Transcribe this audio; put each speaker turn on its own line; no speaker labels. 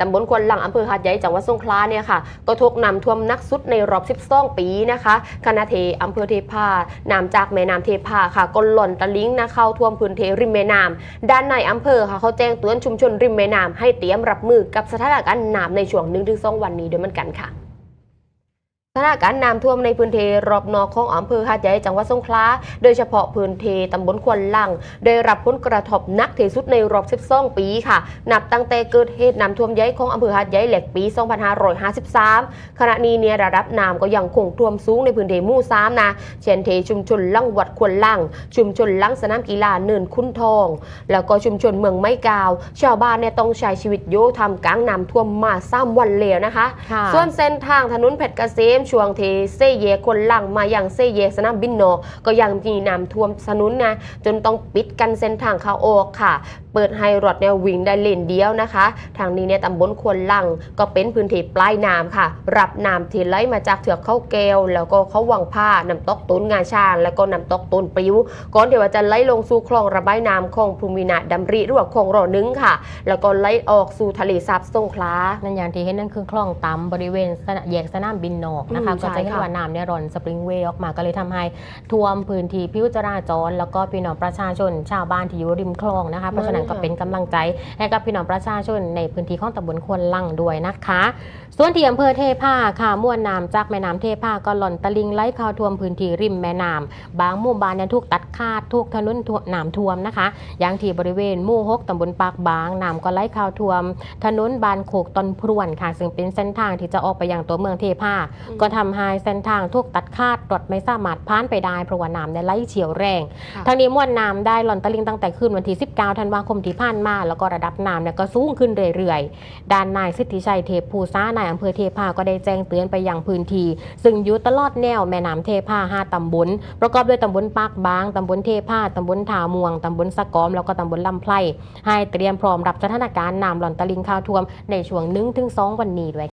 ตำบลควนหลังอำเภอหาดใหญ่จังหวัดสงขลาเนี่ยค่ะก็ทุกน้ำท่วมนักสุดในรอบ 12 ปีนะคะคณะเทอำเภอเทพาน้ำจากแม่น้ำเทพาค่ะก็หล่นตะลิงนะเข้าท่วมพื้นเทริมแม่น้ำด้านในอำเภอค่ะเขาแจ้งเตือนชุมชนริมแม่น้ำให้เตรียมรับมือกับสถานการณ์น้ำในช่วง1-2วันนี้ด้วยเหมือนกันค่ะ สถานการณ์น้ำท่วมในพื้นที่รอบนอกของอำเภอหาดใหญ่จังหวัดสงขลา โดยเฉพาะพื้นที่ตำบลควนลัง ได้รับผลกระทบหนักที่สุดในรอบ 12 ปีค่ะ นับตั้งแต่เกิดเหตุน้ำท่วมใหญ่ของอำเภอหาดใหญ่แหลกปี 2553 ขณะนี้เนี่ยระดับน้ำก็ยังคงท่วมสูงในพื้นที่หมู่3นะ เช่นเทชุมชนลังวัดควนลัง ชุมชนลังสนามกีฬาเนินคุ้นทอง แล้วก็ชุมชนเมืองไม้กาว ชาวบ้านเนี่ยต้องใช้ชีวิตโยทำกลางน้ำท่วมมาสามวันแล้วนะคะ
ค่ะ
ส่วนเส้นทางถนนเพชรเกษมช่วงเทเซเยคนหลังมาอย่างเซเยสนามบินโนก็ยังมีน้ำท่วมถนนนะจนต้องปิดกันเส้นทางเข้าออกค่ะ เปิดให้รถเนี่ยวิ่งได้เลนเดียวนะคะ ทางนี้เนี่ยตำบลควนลังก็เป็นพื้นที่ปลายน้ำค่ะ รับน้ำที่ไหลมาจากเถือกเข้าแก้วแล้วก็เขาวังผ้าน้ำตกตุนงาช้าง แล้วก็น้ำตกตุนปลิวก่อนที่ว่าจะไหลลงสู่คลองระบายน้ำของภูมินาดำริหรือว่าคลองรอนึงค่ะ แล้วก็ไหลออกสู่ทะเลสาบสงขลา
นั่นอย่างที่เห็นนั่นคือคลองต่ำบริเวณสนาแยกสนามบินนอกนะคะ
อืม
ก็จะเห็น
ใช่ค่ะ
ว่าน้ำเนี่ยร่อนสปริงเวย์ออกมาก็เลยทำให้ท่วมพื้นที่ผิวจราจร แล้วก็พี่น้องประชาชนชาวบ้านที่อยู่ริมคลองนะคะ เพราะฉะนั้นก็เป็นกำลังใจให้กับพี่น้องประชาชนในพื้นที่ของตำบลควนลังด้วยนะคะ ส่วนที่อำเภอเทพาค่ะมวลน้ำจากแม่น้ำเทพาก็หล่นตะลิงไหลเข้าท่วมพื้นที่ริมแม่น้ำบางหมู่บ้านเนี่ยถูกตัดขาดถูกถนนท่วมน้ำท่วมนะคะ อย่างที่บริเวณหมู่หกตำบลปากบางน้ำก็ไหลเข้าท่วม ถนนบานโคกตอนพรวนค่ะ ซึ่งเป็นเส้นทางที่จะออกไปยังตัวเมืองเทพา
อืม
ก็ทำให้เส้นทางถูกตัดขาดรถไม่สามารถผ่านไปได้เพราะว่าน้ำเนี่ยไหลเฉียวแรง
ค่ะ
ทางนี้มวลน้ำได้หล่นตะลิงตั้งแต่คืนวันที่ 19 ธันวาคมที่ผ่านมา แล้วก็ระดับน้ำเนี่ยก็สูงขึ้นเรื่อยๆ ด้านนายสิทธิชัยเทพภูษานายอำเภอเทพาก็ได้แจ้งเตือนไปยังพื้นที่ ซึ่งอยู่ตลอดแนวแม่น้ำเทพาห้าตำบลประกอบด้วยตำบลปากบางตำบลเทพาตำบลถาม่วงตำบลสะกอม แล้วก็ตำบลลำไพร่ให้เตรียมพร้อมรับสถานการณ์น้ำหล่นตะลิงข้าวท่วมในช่วง1-2วันนี้ด้วย